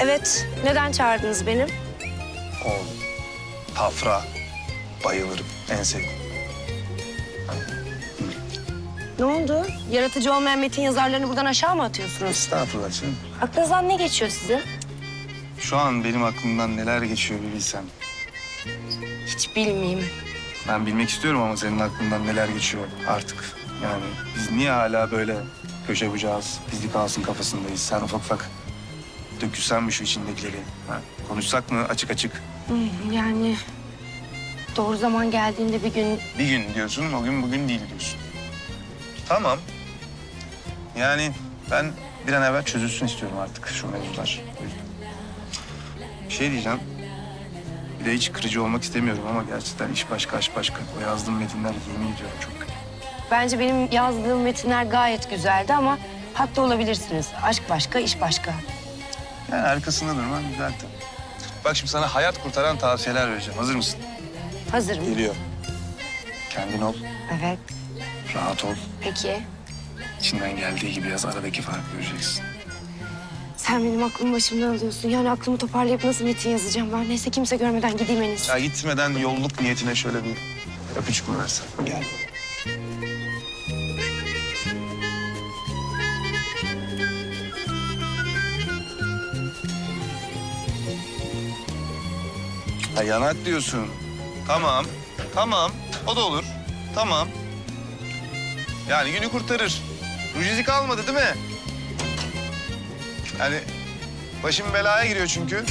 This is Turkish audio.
Evet. Neden çağırdınız beni? O tafra. Bayılırım. En sevdiğim. Ne oldu? Yaratıcı olmayan metin yazarlarını buradan aşağı mı atıyorsunuz? Estağfurullah canım. Aklınızdan ne geçiyor sizin? Şu an benim aklımdan neler geçiyor bir bilsen. Hiç bilmeyeyim. Ben bilmek istiyorum ama senin aklından neler geçiyor artık. Yani biz niye hala böyle köşe bucağız, bizlik kalsın kafasındayız. Sen ufak ufak dökülsen mi şu içindekileri? Ha? Konuşsak mı açık açık? Hmm, Yani doğru zaman geldiğinde bir gün Bir gün diyorsun, o gün bugün değil diyorsun. Tamam. Yani ben bir an evvel çözülsün istiyorum artık şu mevzular. Bir şey diyeceğim. Bir de hiç kırıcı olmak istemiyorum ama gerçekten iş başka, aşk başka. O yazdığım metinler yemin ediyorum çok kötü. bence benim yazdığım metinler gayet güzeldi ama haklı olabilirsiniz. Aşk başka, iş başka. Yani arkasında durman güzel tabii. Bak şimdi sana hayat kurtaran tavsiyeler vereceğim. Hazır mısın? Hazırım. Geliyor. Kendin ol, Evet. rahat ol. Peki. İçinden geldiği gibi yaz, aradaki farkı göreceksin. Sen benim aklımı başımdan alıyorsun. Yani aklımı toparlayıp nasıl metin yazacağım ben? Neyse kimse görmeden gideyim en iyisi. Ya gitmeden yolluk niyetine şöyle bir öpücük mü versen? Gel. Ha yanak diyorsun. Tamam, tamam. O da olur. Tamam. Yani günü kurtarır. Rujizi kalmadı değil mi? Yani başım belaya giriyor çünkü.